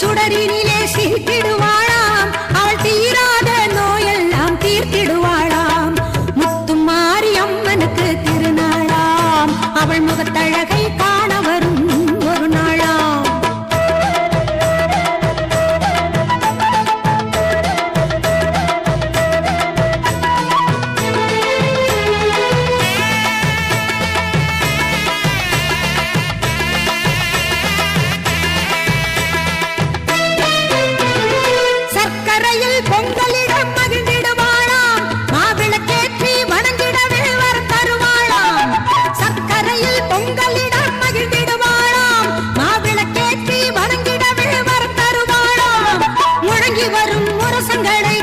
சுடரினிலே சீட்டிடுவாளாம் அவள் தீராத நோயெல்லாம் தீர்த்திடுவாளாம். முத்தும் மாரியம்மனுக்கு திருநாளாம். அவள் முகத்தழகை காண வரும். பெருகி வரும் முரசங்களை